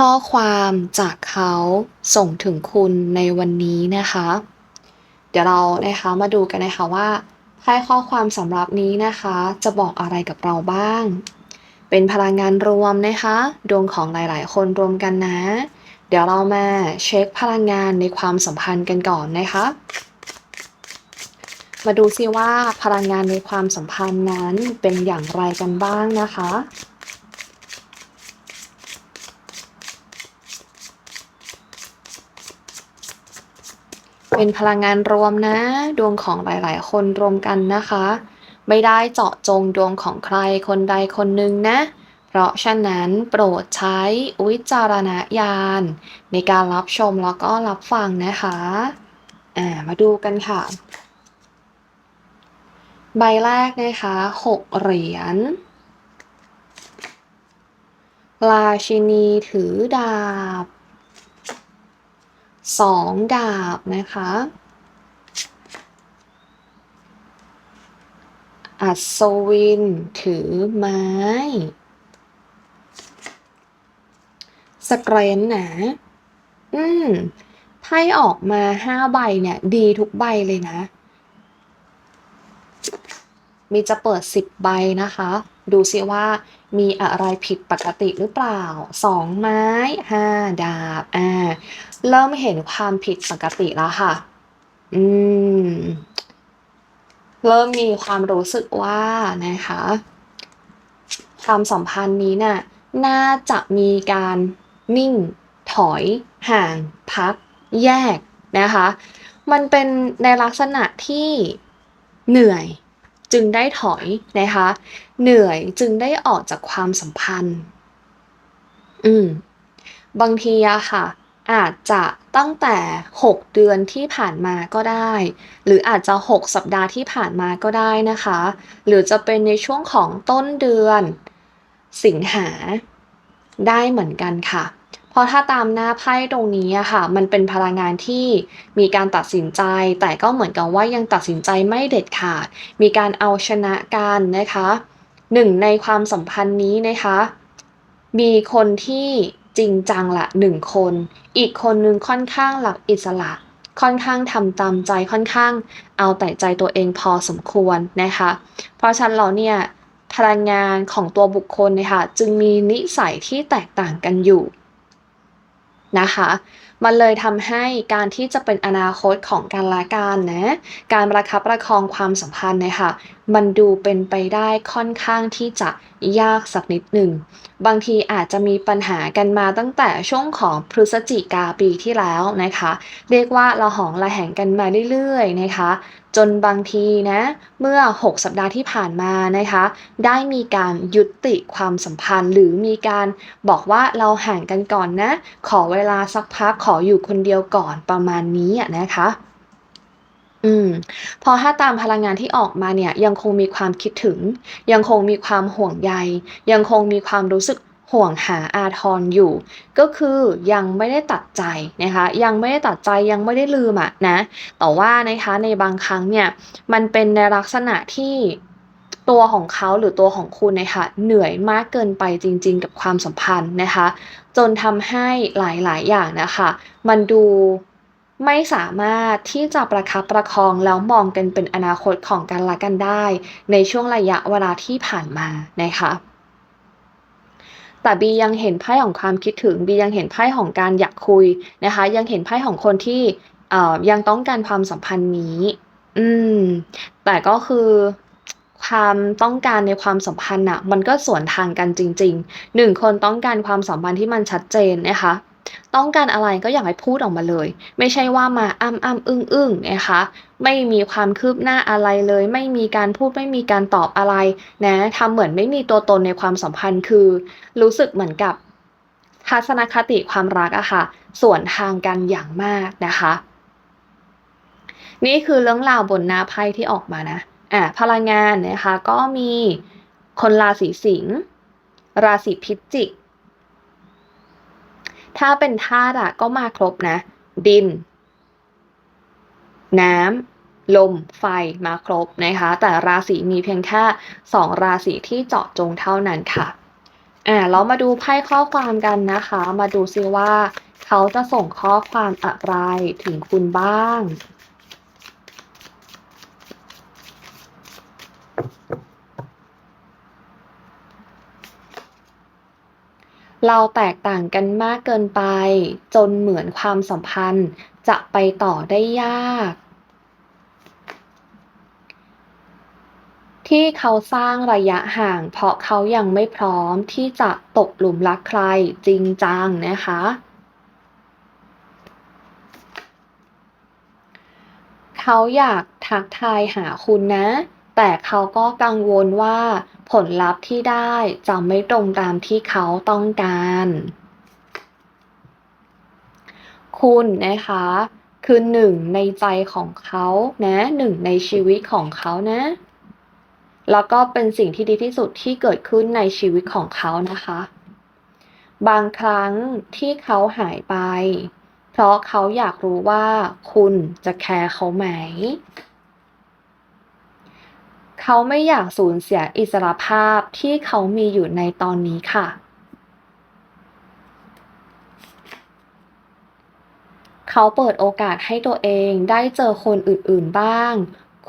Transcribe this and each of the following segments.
ข้อความจากเขาส่งถึงคุณในวันนี้นะคะ เดี๋ยวเรานะคะมาดูกันนะคะว่าไพ่ข้อความสำหรับนี้นะคะ จะบอกอะไรกับเราบ้าง เป็นพลังงานรวมนะคะ ดวงของหลาย ๆ คนรวมกันนะ เดี๋ยวเรามาเช็คพลังงานในความสัมพันธ์กันก่อนนะคะ มาดูซิว่าพลังงานในความสัมพันธ์นั้นเป็นอย่างไรกันบ้างนะคะ เป็นพลังงานรวมนะ ดวงของหลาย ๆ คนรวมกันนะคะ ไม่ได้เจาะจงดวงของใครคนใดคนหนึ่งนะ เพราะฉะนั้นโปรดใช้วิจารณญาณในการรับชมแล้วก็รับฟังนะคะอ่ามาดูกันค่ะ ใบแรกนะคะหกเหรียญราชินีถือดาบ สองดาบนะคะ อัศวิน ถือไม้ สเกรนนะ อืม ไพ่ออกมาห้าใบเนี่ย ดีทุกใบเลยนะ มีจะเปิดสิบใบนะคะ ดูซิว่า มีอะไรผิดปกติหรือเปล่าสองไม้ห้าดาบอ่าเริ่มเห็นความผิดปกติแล้วค่ะ อืม เริ่มมีความรู้สึกว่านะคะความสัมพันธ์นี้น่ะน่าจะมีการนิ่ง ถอย ห่าง พัก แยกนะคะ มันเป็นในลักษณะที่เหนื่อย จึงได้ถอยนะคะ เหนื่อยจึงได้ออกจากความสัมพันธ์ อืม บางทีอะค่ะ อาจจะตั้งแต่ 6 เดือนที่ผ่านมาก็ได้ หรืออาจจะ 6 สัปดาห์ที่ผ่านมาก็ได้นะคะ หรือจะเป็นในช่วงของต้นเดือน สิงหาได้เหมือนกันค่ะ เพราะถ้าตามหน้าไพ่ตรงนี้อะค่ะ มันเป็นพลังงานที่มีการตัดสินใจ แต่ก็เหมือนกับว่ายังตัดสินใจไม่เด็ดขาด มีการเอาชนะกันนะคะหนึ่งในความสัมพันธ์นี้นะคะ มีคนที่จริงจังละหนึ่งคน อีกคนนึงค่อนข้างหลักอิสระ ค่อนข้างทำตามใจค่อนข้าง เอาแต่ใจตัวเองพอสมควรนะคะ เพราะฉะนั้นเราเนี่ยพลังงานของตัวบุคคลนะคะจึงมีนิสัยที่แตกต่างกันอยู่ นะคะ มันเลยทำให้การที่จะเป็นอนาคตของการละกันนะ การประคับประคองความสัมพันธ์เนี่ยค่ะมันดูเป็นไปได้ค่อนข้างที่จะยากสักนิดหนึ่ง บางทีอาจจะมีปัญหากันมาตั้งแต่ช่วงของพฤศจิกาปีที่แล้วนะคะ เรียกว่าละหองละแหงกันมาเรื่อยๆนะคะ จนบางทีนะเมื่อ 6 สัปดาห์ที่ผ่านมานะคะ ได้มีการยุติความสัมพันธ์ หรือมีการบอกว่าเราห่างกันก่อนนะ ขอเวลาสักพักขออยู่คนเดียวก่อนประมาณนี้นะคะ อืม พอถ้าตามพลังงานที่ออกมาเนี่ย ยังคงมีความคิดถึง ยังคงมีความห่วงใย ยังคงมีความรู้สึกห่วงหาอาทรอยู่ ก็คือยังไม่ได้ตัดใจนะคะ ยังไม่ได้ตัดใจยังไม่ได้ลืมอะนะ แต่ว่านะคะในบางครั้งเนี่ย มันเป็นในลักษณะที่ตัวของเขาหรือตัวของคุณนะคะเหนื่อยมากเกินไปจริง ๆ กับความสัมพันธ์นะคะ จนทำให้หลายๆ อย่างนะคะ มันดู ไม่สามารถที่จะประคับประคองแล้วมองกันเป็นอนาคตของกันและกันได้ ในช่วงระยะเวลาที่ผ่านมานะคะแต่บียังเห็นไพ่ของความคิดถึงบียังเห็นไพ่ของการอยากคุยนะคะ ยังเห็นไพ่ของคนที่ยังต้องการความสัมพันธ์นี้ อืม แต่ก็คือความต้องการในความสัมพันธ์น่ะมันก็สวนทางกันจริงๆหนึ่งคนต้องการความสัมพันธ์ที่มันชัดเจนนะคะ ต้องการอะไรก็อยากให้พูดออกมาเลย ไม่ใช่ว่ามาอ้ำอ้ำอึ้งอึ้งนะคะไม่มีความคืบหน้าอะไรเลย ไม่มีการพูดไม่มีการตอบอะไรนะทำเหมือนไม่มีตัวตนในความสัมพันธ์คือ รู้สึกเหมือนกับทัศนคติความรักอะค่ะส่วนทางกันอย่างมากนะคะ นี่คือเรื่องราวบนหน้าไพ่ที่ออกมานะอะพลังงานนะคะก็มีคนราศีสิงห์ราศีพิจิก ถ้าเป็นธาตุอะก็มาครบนะ ดิน น้ำ ลม ไฟมาครบนะคะ แต่ราศีมีเพียงแค่สองราศีที่เจาะจงเท่านั้นค่ะอ่าเรามาดูไพ่ข้อความกันนะคะ มาดูซิว่า เขาจะส่งข้อความอะไรถึงคุณบ้าง เราแตกต่างกันมากเกินไป จนเหมือนความสัมพันธ์จะไปต่อได้ยาก ที่เขาสร้างระยะห่าง เพราะเขายังไม่พร้อมที่จะตกหลุมรักใครจริงจังนะคะเขาอยากทักทายหาคุณนะ แต่เขาก็กังวลว่าผลลัพธ์ที่ได้จะไม่ตรงตามที่เขาต้องการ คุณนะคะคือหนึ่งในใจของเขานะหนึ่งในชีวิตของเขานะ แล้วก็เป็นสิ่งที่ดีที่สุดที่เกิดขึ้นในชีวิตของเขานะคะ บางครั้งที่เขาหายไป เพราะเขาอยากรู้ว่าคุณจะแคร์เขาไหม เขาไม่อยากสูญเสียอิสรภาพที่เขามีอยู่ในตอนนี้ค่ะ เขาเปิดโอกาสให้ตัวเองได้เจอคนอื่นๆบ้าง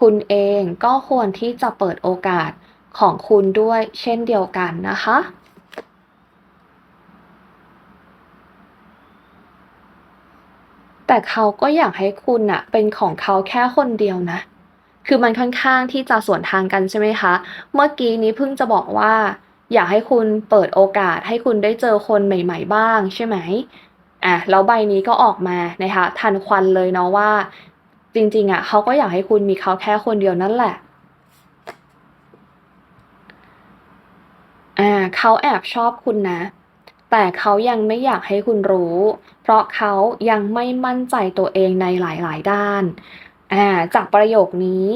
คุณเองก็ควรที่จะเปิดโอกาสของคุณด้วยเช่นเดียวกันนะคะ แต่เขาก็อยากให้คุณน่ะเป็นของเขาแค่คนเดียวนะ คือมันค่อนข้างที่จะสวนทางกันใช่ไหมคะ เมื่อกี้นี้เพิ่งจะบอกว่า อยากให้คุณเปิดโอกาสให้คุณได้เจอคนใหม่ ๆ บ้างใช่ไหมอะแล้วใบนี้ก็ออกมานะคะทันควันเลยเนาะว่า จริงๆอะเขาก็อยากให้คุณมีเขาแค่คนเดียวนั่นแหละอ่าเขาแอบชอบคุณนะ แต่เขายังไม่อยากให้คุณรู้ เพราะเขายังไม่มั่นใจตัวเองในหลายๆด้าน อ่าจากประโยคนี้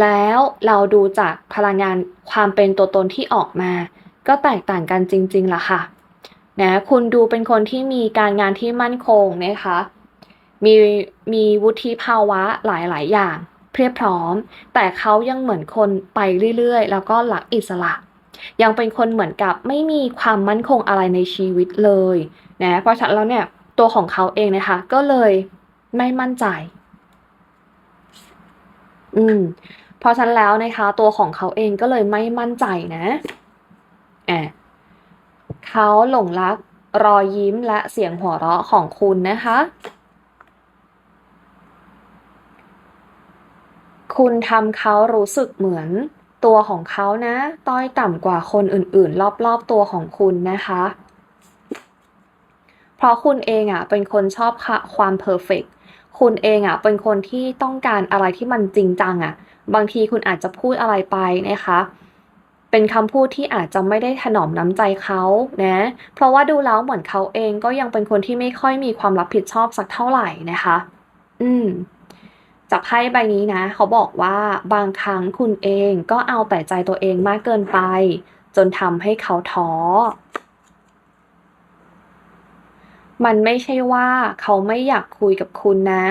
แล้วเราดูจากพลังงานความเป็นตัวตนที่ออกมา ก็แตกต่างกันจริงๆล่ะค่ะนะคุณดูเป็นคนที่มีการงานที่มั่นคงนะคะมีมีวุฒิภาวะหลายๆ อย่าง เพียบพร้อม แต่เขายังเหมือนคนไปเรื่อยๆ แล้วก็หลักอิสระ ยังเป็นคนเหมือนกับไม่มีความมั่นคงอะไรในชีวิตเลยนะเพราะฉะนั้นแล้วเนี่ยตัวของเขาเองนะคะก็เลยไม่มั่นใจ อืมเพราะฉะนั้นแล้วนะคะ ตัวของเขาเองก็เลยไม่มั่นใจนะอะเขาหลงรักรอยยิ้มและเสียงหัวเราะของคุณนะคะ คุณทำเขารู้สึกเหมือนตัวของเขานะ ต้อยต่ำกว่าคนอื่นๆ รอบๆตัวของคุณนะคะ เพราะคุณเองอะเป็นคนชอบค่ะความเพอร์เฟกต์ คุณเองอะเป็นคนที่ต้องการอะไรที่มันจริงจังอะ บางทีคุณอาจจะพูดอะไรไปนะคะ เป็นคำพูดที่อาจจะไม่ได้ถนอมน้ำใจเขานะ เพราะว่าดูแล้วเหมือนเขาเองก็ยังเป็นคนที่ไม่ค่อยมีความรับผิดชอบสักเท่าไหร่นะคะ อืมจากไพ่ใบนี้นะ เขาบอกว่าบางครั้งคุณเองก็เอาแต่ใจตัวเองมากเกินไป จนทำให้เขาท้อ มันไม่ใช่ว่าเขาไม่อยากคุยกับคุณนะ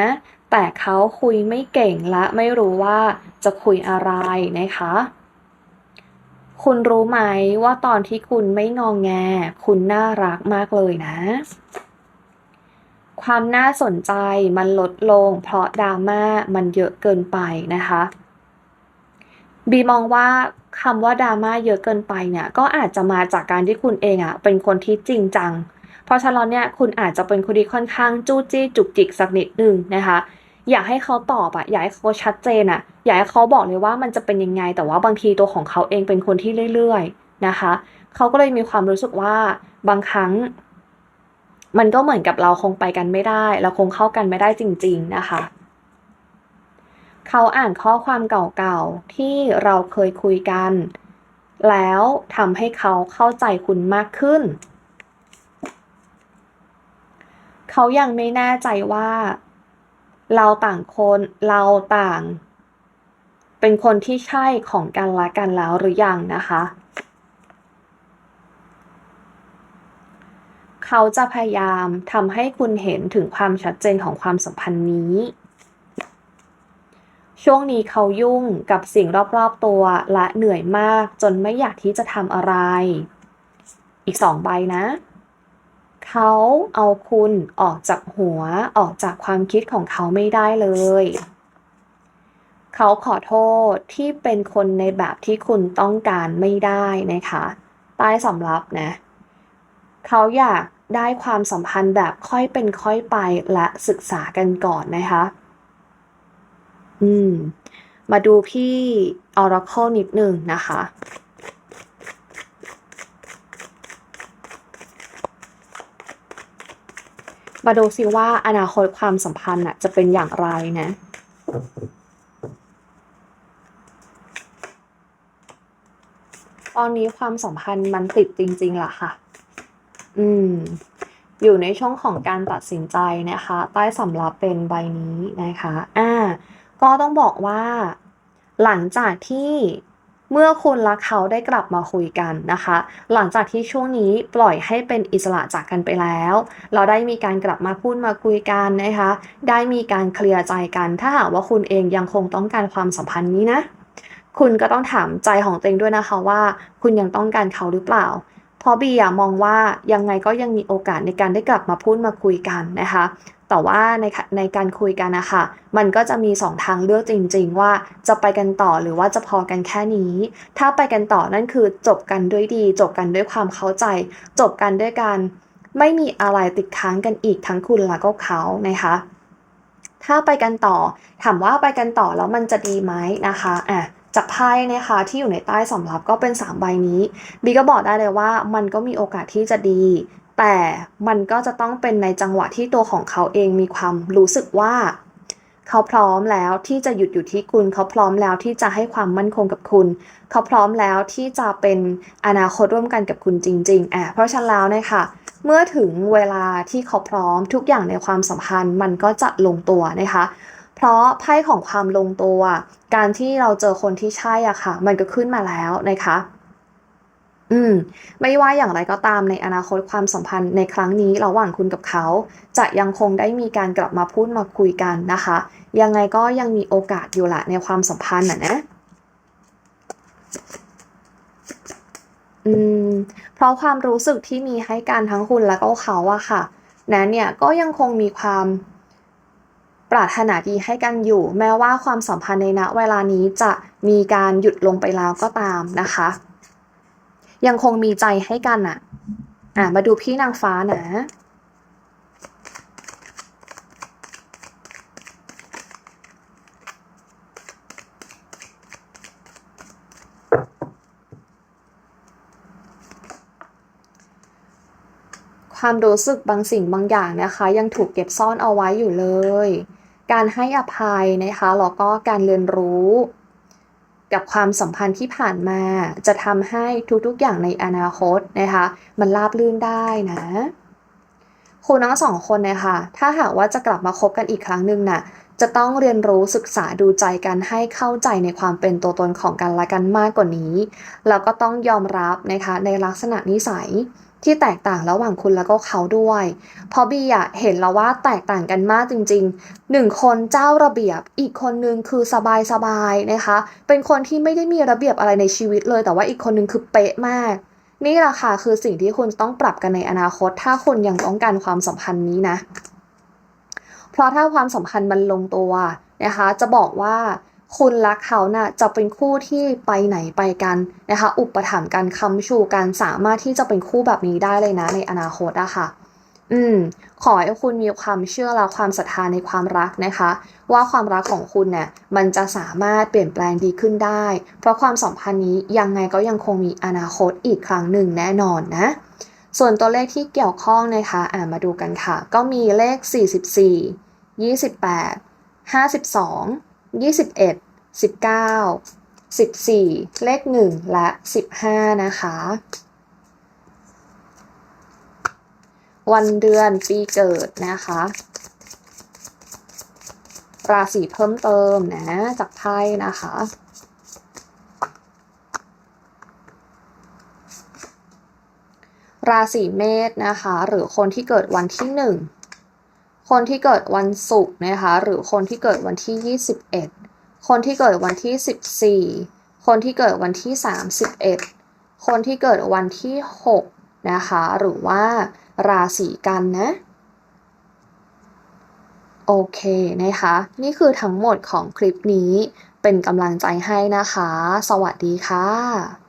แต่เขาคุยไม่เก่งและไม่รู้ว่าจะคุยอะไรนะคะ คุณรู้ไหมว่าตอนที่คุณไม่งองแง คุณน่ารักมากเลยนะ ความน่าสนใจมันลดลง เพราะดราม่ามันเยอะเกินไปนะคะบีมองว่าคำว่าดราม่าเยอะเกินไปเนี่ย ก็อาจจะมาจากการที่คุณเองอะเป็นคนที่จริงจัง เพราะฉะนั้นเนี่ยคุณอาจจะเป็นคนที่ค่อนข้างจู้จี้จุกจิกสักนิดนึงนะคะ อยากให้เขาตอบอะอยากให้เขาชัดเจนอะอยากให้เขาบอกเลยว่ามันจะเป็นยังไง แต่ว่าบางทีตัวของเขาเองเป็นคนที่เรื่อยๆนะคะเขาก็เลยมีความรู้สึกว่าบางครั้ง มันก็เหมือนกับเราคงไปกันไม่ได้ เราคงเข้ากันไม่ได้จริง ๆนะคะเขาอ่านข้อความเก่าๆ ที่เราเคยคุยกัน แล้วทำให้เขาเข้าใจคุณมากขึ้น เขายังไม่แน่ใจว่า เราต่างคนเราต่าง เป็นคนที่ใช่ของกันและกันแล้วหรือยังนะคะ เขาจะพยายามทำให้คุณเห็นถึงความชัดเจนของความสัมพันธ์นี้ช่วงนี้เขายุ่งกับสิ่งรอบๆตัวและเหนื่อยมากจนไม่อยากที่จะทำอะไร อีกสองใบนะ เขาเอาคุณออกจากหัวออกจากความคิดของเขาไม่ได้เลย เขาขอโทษที่เป็นคนในแบบที่คุณต้องการไม่ได้นะคะใต้สำรับนะ เขาอยากได้ความสัมพันธ์แบบค่อยเป็นค่อยไปและศึกษากันก่อนนะคะ อืม มาดูพี่ Oracle นิดหนึ่งนะคะ มาดูซิว่าอนาคตความสัมพันธ์น่ะจะเป็นอย่างไรนะตอนนี้ความสัมพันธ์มันติดจริงๆล่ะค่ะ อืม อยู่ในช่วงของการตัดสินใจนะคะ ใต้สำรับเป็นใบนี้นะคะ อ่า ก็ต้องบอกว่า หลังจากที่ เมื่อคุณและเขาได้กลับมาคุยกันนะคะ หลังจากที่ช่วงนี้ปล่อยให้เป็นอิสระจากกันไปแล้ว เราได้มีการกลับมาพูดมาคุยกันนะคะ ได้มีการเคลียร์ใจกัน ถ้าหากว่าคุณเองยังคงต้องการความสัมพันธ์นี้นะ คุณก็ต้องถามใจของตัวเองด้วยนะคะว่า คุณยังต้องการเขาหรือเปล่าเพราะบีอะมองว่ายังไงก็ยังมีโอกาสในการได้กลับมาพูดมาคุยกันนะคะ แต่ว่าในในการคุยกันนะคะมันก็จะมีสองทางเลือกจริง ๆ ว่าจะไปกันต่อหรือว่าจะพอกันแค่นี้ ถ้าไปกันต่อนั่นคือจบกันด้วยดี จบกันด้วยความเข้าใจ จบกันด้วยการไม่มีอะไรติดค้างกันอีกทั้งคุณและก็เขานะคะถ้าไปกันต่อถามว่าไปกันต่อแล้วมันจะดีไหมนะคะอะจากไพ่นะคะที่อยู่ในใต้สำรับก็เป็น 3 ใบนี้บีก็บอกได้เลยว่ามันก็มีโอกาสที่จะดี แต่มันก็จะต้องเป็นในจังหวะที่ตัวของเขาเองมีความรู้สึกว่า เขาพร้อมแล้วที่จะหยุดอยู่ที่คุณ เขาพร้อมแล้วที่จะให้ความมั่นคงกับคุณ เขาพร้อมแล้วที่จะเป็นอนาคตร่วมกันกับคุณจริงๆอะเพราะฉะนั้นแล้วนะคะเมื่อถึงเวลาที่เขาพร้อมทุกอย่างในความสัมพันธ์มันก็จะลงตัวนะคะ เพราะไพ่ของความลงตัว การที่เราเจอคนที่ใช่อะค่ะ มันก็ขึ้นมาแล้วนะคะ อืม ไม่ว่าอย่างไรก็ตามในอนาคตความสัมพันธ์ในครั้งนี้ระหว่างคุณกับเขา จะยังคงได้มีการกลับมาพูดมาคุยกันนะคะ ยังไงก็ยังมีโอกาสอยู่ละในความสัมพันธ์น่ะนะอืมเพราะความรู้สึกที่มีให้กันทั้งคุณและก็เขาอะค่ะนั้นเนี่ยก็ยังคงมีความปรารถนาดีให้กันอยู่ แม้ว่าความสัมพันธ์ในณเวลานี้จะมีการหยุดลงไปแล้วก็ตามนะคะ ยังคงมีใจให้กันอะอะ มาดูพี่นางฟ้านะความรู้สึกบางสิ่งบางอย่างนะคะ ยังถูกเก็บซ่อนเอาไว้อยู่เลย การให้อภัยนะคะแล้วก็การเรียนรู้ กับความสัมพันธ์ที่ผ่านมา จะทำให้ทุกๆอย่างในอนาคตนะคะ มันราบรื่นได้นะคุณทั้งสองคนนะคะถ้าหากว่าจะกลับมาคบกันอีกครั้งหนึ่งน่ะจะต้องเรียนรู้ศึกษาดูใจกันให้เข้าใจในความเป็นตัวตนของกันและกันมากกว่านี้ แล้วก็ต้องยอมรับนะคะในลักษณะนิสัย ที่แตกต่างระหว่างคุณแล้วก็เขาด้วยเพราะบีอะเห็นแล้วว่าแตกต่างกันมากจริงๆหนึ่งคนเจ้าระเบียบ อีกคนนึงคือสบายๆนะคะ เป็นคนที่ไม่ได้มีระเบียบอะไรในชีวิตเลย แต่ว่าอีกคนนึงคือเป๊ะมาก นี่แหละค่ะคือสิ่งที่คุณต้องปรับกันในอนาคต ถ้าคุณยังต้องการความสัมพันธ์นี้นะ เพราะถ้าความสัมพันธ์มันลงตัวนะคะ จะบอกว่า คุณและเขาน่ะจะเป็นคู่ที่ไปไหนไปกันนะคะ อุปถัมภ์กันคำชูกันสามารถที่จะเป็นคู่แบบนี้ได้เลยนะ ในอนาคตอะค่ะ อืม ขอให้คุณมีความเชื่อและความศรัทธาในความรักนะคะ ว่าความรักของคุณเนี่ยมันจะสามารถเปลี่ยนแปลงดีขึ้นได้ เพราะความสัมพันธ์นี้ยังไงก็ยังคงมีอนาคตอีกครั้งหนึ่งแน่นอนนะส่วนตัวเลขที่เกี่ยวข้องนะคะอ่ามาดูกันค่ะ ก็มีเลข 44 28 52 21 19 14 เลข 1 และ 15 นะคะ วันเดือนปีเกิดนะคะ ราศีเพิ่มเติมนะจากไพ่นะคะราศีเมษนะคะ หรือคนที่เกิดวันที่หนึ่ง คนที่เกิดวันศุกร์นะคะ หรือคนที่เกิดวันที่ 21 คนที่เกิดวันที่ 14 คนที่เกิดวันที่ 31 คนที่เกิดวันที่ 6 นะคะ หรือว่าราศีกันนะ โอเคนะคะ นี่คือทั้งหมดของคลิปนี้เป็นกำลังใจให้นะคะ สวัสดีค่ะ